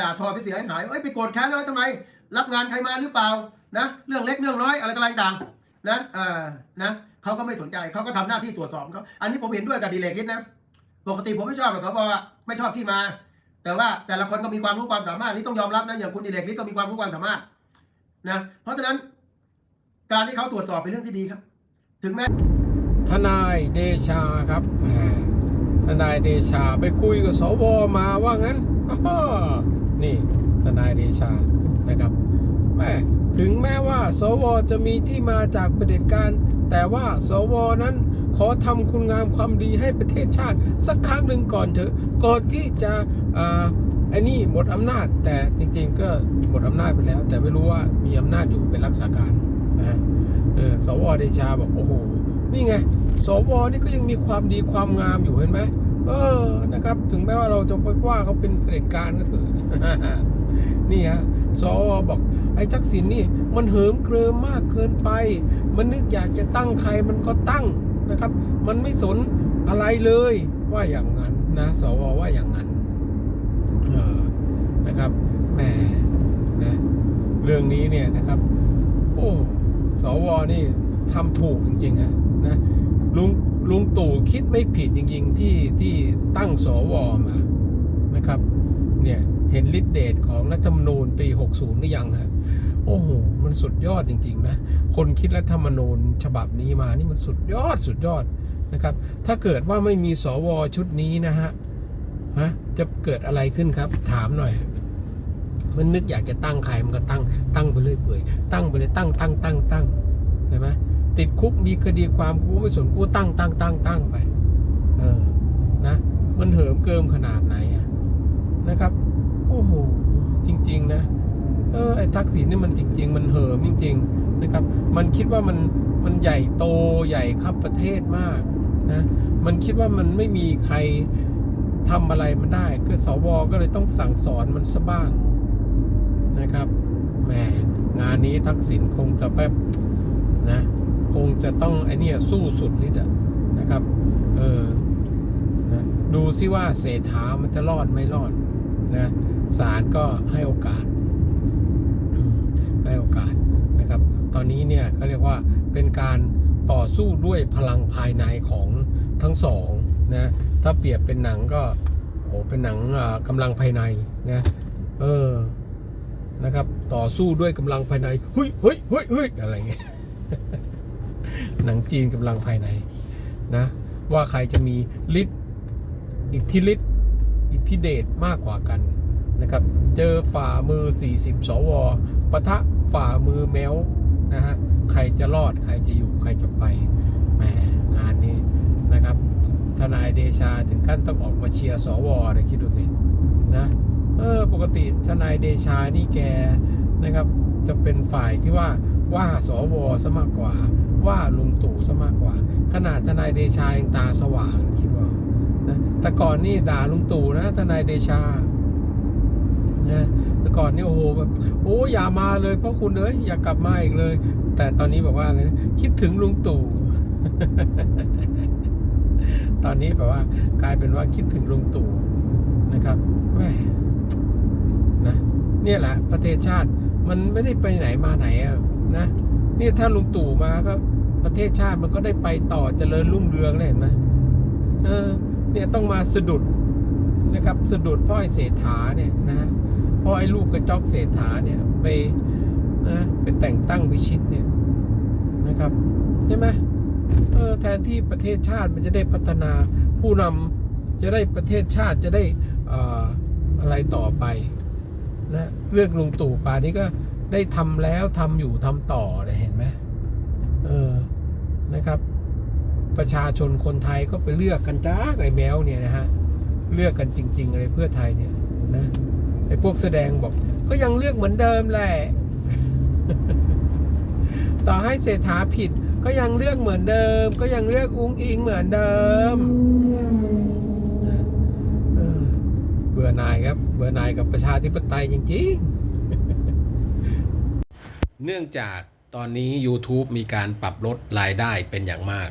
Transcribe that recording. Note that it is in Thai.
ด่าทอเสียหายหายเอ้ยไปโกรธแค้นอะไรทำไม รับงานใครมาหรือเปล่านะเรื่องเล็กเรื่องน้อยอะไรต่างๆนะเอ่านะเขาก็ไม่สนใจเขาก็ทำหน้าที่ตรวจสอบเขาอันนี้ผมเห็นด้วยกับดีเลกนิดนะปกติผมไม่ชอบกับสบไม่ชอบที่มา แต่ว่าแต่ละคนก็มีความรู้ความสามารถนี่ต้องยอมรับนะอย่างคุณดีเลกนิดก็มีความรู้ความสามารถนะเพราะฉะนั้นการที่เขาตรวจสอบเป็นเรื่องที่ดีครับ ถึงแม้ทนายเดชาครับทนายเดชาไปคุยกับสวมาว่างั้น นี่ทนายเดชานะครับแหมถึงแม้ว่า สวจะมีที่มาจากประเด็จการ แต่ว่า สวนั้นขอทำคุณงามความดีให้ประเทศชาติ สักครั้งหนึ่งก่อนเถอะก่อนที่จะอ่าอ้นี่หมดอำนาจ แต่จริงๆก็หมดอำนาจไปแล้ว แต่ไม่รู้ว่ามีอำนาจอยู่เป็นรักษาการนะฮะเออสวเดชาบอกโอ้โหนี่ไง สวนี่ก็ยังมีความดีความงามอยู่เห็นไหมเออนะครับ ถึงแม้ว่าเราจะไปว่าเขาเป็นเผด็จการก็เถอะ นี่ฮะสวบอกไอ้ทักษิณนี่ มันเหิมเกริมมากเกินไป มันนึกอยากจะตั้งใครมันก็ตั้งนะครับ มันไม่สนอะไรเลยว่าอย่างนั้นนะสวว่าอย่างนั้นเออนะครับแหมนะเรื่องนี้เนี่ยนะครับ โอ้สวนี่ทำถูกจริงๆฮะนะลุงลุงตู่คิดไม่ผิดจริงๆที่ที่ตั้งสวมานะครับ เนี่ย เห็นฤทธิเดชของรัฐธรรมนูญปี 60 หรือยังฮะโอ้โห มันสุดยอดจริง ๆ นะ คนคิดรัฐธรรมนูญฉบับนี้มานี่มันสุดยอดสุดยอดนะครับ ถ้าเกิดว่าไม่มีสวชุดนี้นะฮะฮะจะเกิดอะไรขึ้นครับ ถามหน่อย มันนึกอยากจะตั้งใครมันก็ตั้ง ตั้งไปเรื่อยเปื่อยตั้งไปเลยตั้งตั้งตั้งตั้งเห็นไหมติดคุกมีคดีความกูไม่สนกูตั้งตั้งตั้งตั้งไป เออนะ มันเหิมเกิมขนาดไหนอะนะครับ โอ้โหจริง ๆ นะเออไอ้ทักษิณนี่มันจริง ๆ มันเหิมจริงๆนะครับ มันคิดว่ามันมันใหญ่โตใหญ่ครับประเทศมากนะมันคิดว่ามันไม่มีใครทำอะไรมันได้ก็สวก็เลยต้องสั่งสอนมันซะบ้างนะครับแหมงานนี้ทักษิณคงจะแบบนะคงจะต้องไอเนี่ยสู้สุดฤทธิ์อะนะครับเออนะดูซิว่าเศรษฐามันจะรอดไม่รอด นะศาลก็ให้โอกาสให้โอกาสนะครับ ตอนนี้เนี่ยเขาเรียกว่าเป็นการต่อสู้ด้วยพลังภายในของทั้งสองนะถ้าเปรียบเป็นหนังก็โอ้เป็นหนังอ่ากำลังภายในนะเออนะครับ ต่อสู้ด้วยกำลังภายในเฮ้ยเฮ้ยเฮ้ยเฮ้ยอะไรเงี้ยหนังจีนกำลังภายในนะว่าใครจะมีฤทธิ์อิทธิฤทธิ์ อิทธิเดชมากกว่ากันนะครับ เจอฝ่ามือ 40 สวปะทะฝ่ามือแมวนะฮะ ใครจะรอดใครจะอยู่ใครจะไปแหมงานนี้นะครับ ทนายเดชาถึงขั้นต้องออกมาเชียร์สวเลยคิดดูสินะเออปกติทนายเดชานี่แกนะครับจะเป็นฝ่ายที่ว่าว่าสวซะมากกว่า ว่าลุงตู่ซะมากกว่า ขนาดทนายเดชายังตาสว่างคิดว่า แต่ก่อนนี่ด่าลุงตู่นะทนายเดชานะแต่ก่อนนี่โอ้โหแบบโอ้อย่ามาเลยเพราะคุณเอ้ยอย่ากลับมาอีกเลย แต่ตอนนี้บอกว่าอะไรคิดถึงลุงตู่ ตอนนี้แบบว่ากลายเป็นว่าคิดถึงลุงตู่นะครับแม่นะเนี่ยแหละประเทศชาติมันไม่ได้ไปไหนมาไหนอะนะนี่ถ้าลุงตู่มาก็ประเทศชาติมันก็ได้ไปต่อเจริญรุ่งเรืองเลยเห็นไหมเออ เนี่ยต้องมาสะดุดนะครับสะดุดพ่อไอ้เศรษฐาเนี่ยนะพ่อไอ้ลูกกระจอกเศรษฐาเนี่ยไปนะเป็นแต่งตั้งพิชิตเนี่ยนะครับใช่ไหมเออแทนที่ประเทศชาติมันจะได้พัฒนาผู้นำจะได้ประเทศชาติจะได้อออะไรต่อไปนะเรื่องลุงตู่ป่านี้ก็ได้ทำแล้วทำอยู่ทำต่อเนี่ยเห็นไหมเออนะครับ ประชาชนคนไทยก็ไปเลือกกันจ้าไอ้แมวเนี่ยนะฮะเลือกกันจริง ๆ อะไรเพื่อไทยเนี่ยนะไอ้พวกแสดงบอก ก็ยังเลือกเหมือนเดิมแหละ ต่อให้เศรษฐาผิด ก็ยังเลือกเหมือนเดิม ก็ยังเลือกอุ้งอิงเหมือนเดิมเออเบื่อหน่ายครับ เบื่อหน่ายกับประชาธิปไตยจริงๆ เนื่องจากตอนนี้ YouTube มีการปรับลดรายได้เป็นอย่างมาก